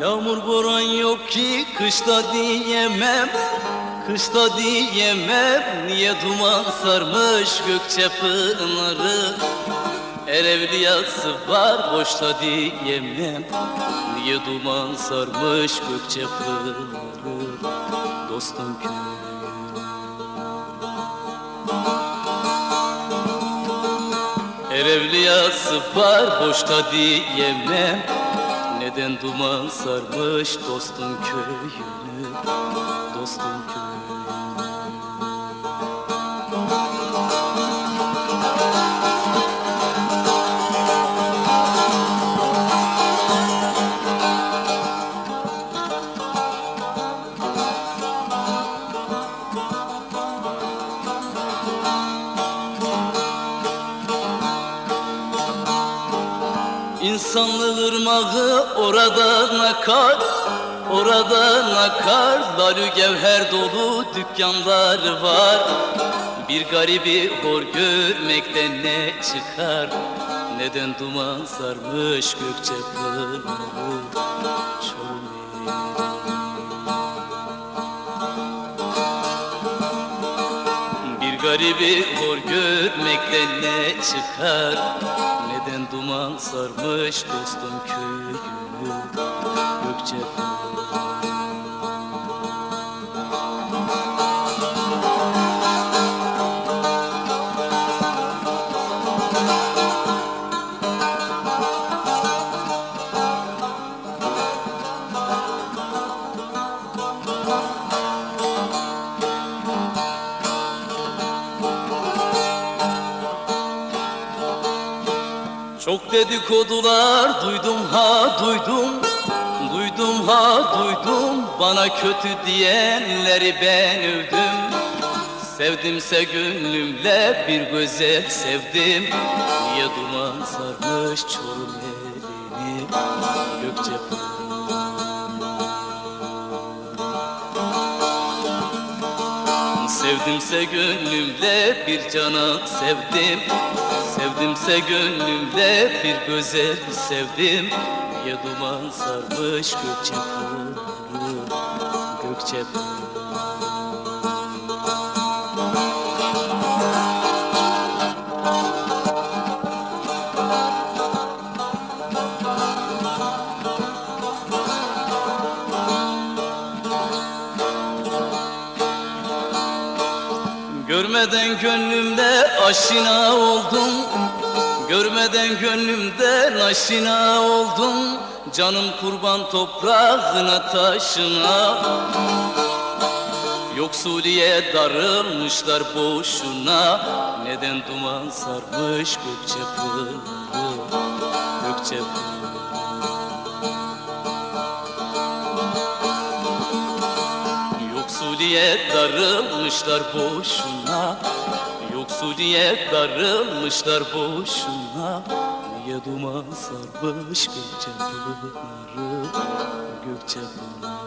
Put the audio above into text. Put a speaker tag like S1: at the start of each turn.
S1: Yağmur boran yok ki kışta diyemem Kışta diyemem. Niye duman sarmış Gökçe pınarı? Erevliyası var boşta diyemem. Niye duman sarmış Gökçe pınarı? Dostum köyü Erevliyası var boşta diyemem Neden duman sarmış dostun köyünü Dostun köyünü İnsanlı ırmağı oradan akar Oradan akar Lalü gevher dolu dükkanlar var. Bir garibi hor görmekten ne çıkar? Neden duman sarmış Gökçe pınarı Çorumeli garibi hor görmekten ne çıkar? Neden duman sarmış dostum köyünü Gökçe Çok dedikodular duydum ha duydum Duydum ha duydum. Bana kötü diyenleri ben övdüm. Sevdimse gönlümle bir güzel sevdim. Niye duman sarmış çorum elini? Gökçe Sevdimse gönlümle bir cana sevdim. Sevdimse gönlümle bir güzel sevdim. Niye duman sarmış Gökçe pınarı Gökçe pınarı Görmeden gönlümde aşina oldum. Görmeden gönlümde aşina oldum. Canım kurban toprağına taşına. Yoksuliye darılmışlar boşuna. Neden duman sarmış Gökçe pınarı Gökçe pınarı Yoksuliye darılmışlar boşuna. Yoksuliye darılmışlar boşuna. Niye duman sarmış Gökçe pınarı Gökçe pınarı